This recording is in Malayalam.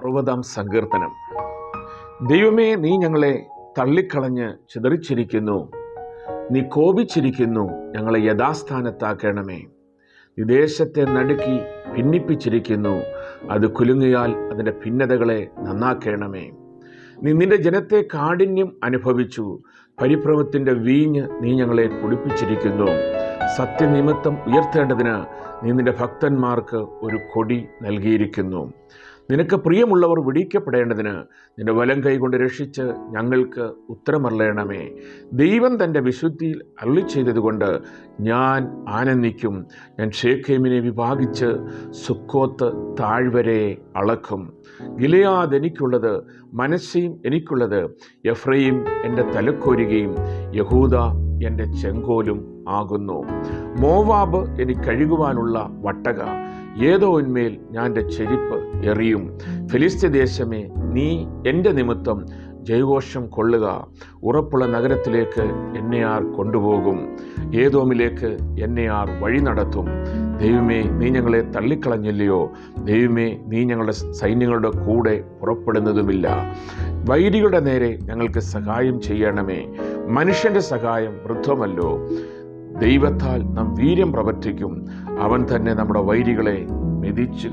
അറുപതാം സങ്കീർത്തനം. ദൈവമേ നീ ഞങ്ങളെ തള്ളിക്കളഞ്ഞ് ചിതറിച്ചിരിക്കുന്നു. നീ കോപിച്ചിരിക്കുന്നു ഞങ്ങളെ യഥാസ്ഥാനത്താക്കണമേ. വിദേശത്തെ നടുക്കി ഭിന്നിപ്പിച്ചിരിക്കുന്നു. അത് കുലുങ്ങിയാൽ അതിന്റെ ഭിന്നതകളെ നന്നാക്കണമേ. നീ നിന്റെ ജനത്തെ കാഠിന്യം അനുഭവിച്ചു. പരിഭ്രമത്തിന്റെ വീഞ്ഞ് നീ ഞങ്ങളെ കുടിപ്പിച്ചിരിക്കുന്നു സത്യനിമിത്തം ഉയർത്തേണ്ടതിന് നീ നിന്റെ ഭക്തന്മാർക്ക് ഒരു കൊടി നൽകിയിരിക്കുന്നു. നിനക്ക് പ്രിയമുള്ളവർ വിടിക്കപ്പെടേണ്ടതിന് നിന്റെ വലം കൈകൊണ്ട് രക്ഷിച്ച് ഞങ്ങൾക്ക് ഉത്തരമറിയണമേ ദൈവം തന്റെ വിശുദ്ധിയിൽ അരുളി ചെയ്തതുകൊണ്ട് ഞാൻ ആനന്ദിക്കും. ഞാൻ ഷേഖേമിനെ വിഭാഗിച്ച് സുക്കോത്ത് താഴ്വരെ അളക്കും. ഗിലയാദ് എനിക്കുള്ളത് മനസ്സെയും എനിക്കുള്ളത് യഫ്രയും എന്റെ തലക്കോരുകയും യഹൂദ എന്റെ ചെങ്കോലും ആകുന്നു. മോവാബ് എനിക്ക് കഴുകുവാനുള്ള വട്ടക. ഏതോന്മേൽ ഞാൻ എന്റെ ചെരിപ്പ് എറിയും. ഫിലിസ്ത്യ ദേശമേ നീ എന്റെ നിമിത്തം ജയഘോഷം കൊള്ളുക. ഉറപ്പുള്ള നഗരത്തിലേക്ക് എന്നെ ആർ കൊണ്ടുപോകും. ഏതോമിലേക്ക് എന്നെ ആർ വഴി നടത്തും. ദൈവമേ നീ ഞങ്ങളെ തള്ളിക്കളഞ്ഞില്ലയോ? ദൈവമേ നീ ഞങ്ങളുടെ സൈന്യങ്ങളുടെ കൂടെ പുറപ്പെടുന്നതുമില്ല. വൈരികളുടെ നേരെ ഞങ്ങൾക്ക് സഹായം ചെയ്യണമേ. മനുഷ്യന്റെ സഹായം വൃദ്ധമല്ലോ. ദൈവത്താൽ നാം വീര്യം പ്രവർത്തിക്കും. അവൻ തന്നെ നമ്മുടെ വൈരികളെ മെതിച്ചു